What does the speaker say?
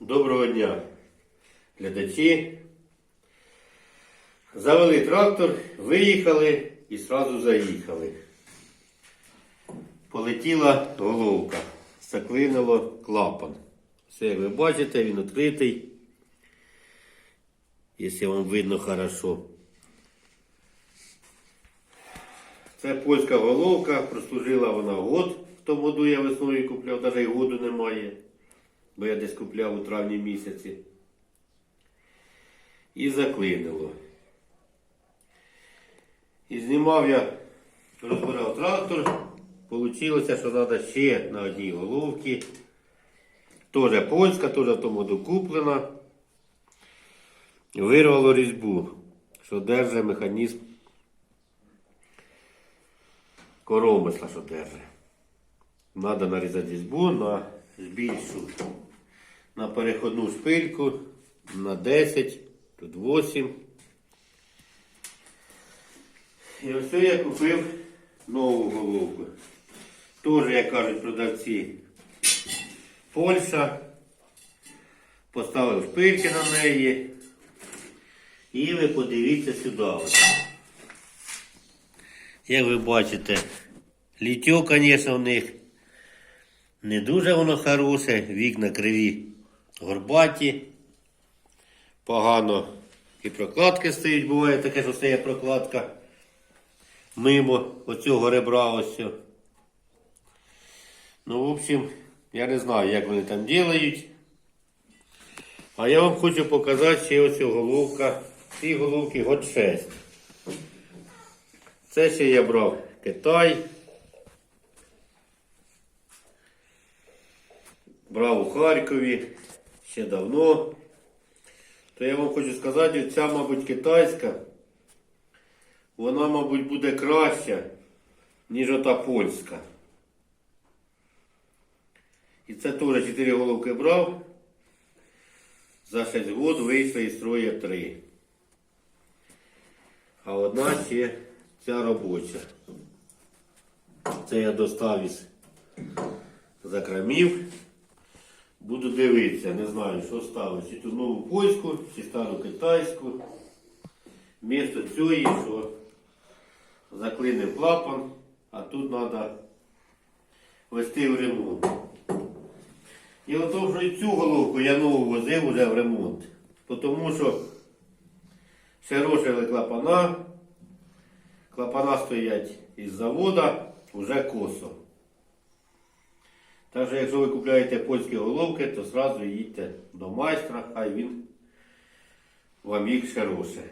Доброго дня, глядачі. Завели трактор, виїхали і сразу заїхали. Полетіла головка, заклинило клапан. Все, як ви бачите, він відкритий. Якщо вам видно хорошо. Це польська головка, прослужила вона год. В тому году я весною купляв, навіть году немає бо я десь купляв у травні місяці. І заклинило. І знімав я, розбирав трактор. Получилося, що треба ще на одній головці. Теж польська, теж в тому году куплена. Вирвало різьбу, що держить механізм коромисла, що держить. Надо нарізати різьбу на більшу. На переходну шпильку на 10, тут 8. І ось я купив нову головку. Теж, як кажуть продавці, Польща. Поставив шпильки на неї. І ви подивіться сюди. Як ви бачите, літьо, звісно, в них не дуже воно хороше, вікна криві, горбаті, погано і прокладки стоять, буває таке, що стає прокладка мимо оцього ребра ось. Ну, в общем, я не знаю, як вони там ділають. А я вам хочу показати ще оцю головка. Ці головки год 6. Це ще я брав Китай. брав у Харкові ще давно. То я вам хочу сказати, ця, мабуть, китайська, вона, мабуть, буде краща, ніж ота польська. І це теж 4 головки брав. За 6 років вийшли із строя 3. А одна ще ця робоча. Це я достав із закрамів. Буду дивитися, не знаю, що ставити. Чи ту нову польську, чи стару китайську. Місто цієї, що заклинив клапан, а тут треба вести в ремонт. І ото вже і цю головку я нову возив вже в ремонт. Тому що ще рожили клапана, клапана стоять із завода, вже косо. Так що, якщо ви купуєте польські головки, то одразу їдьте до майстра, хай він вам їх ще роше.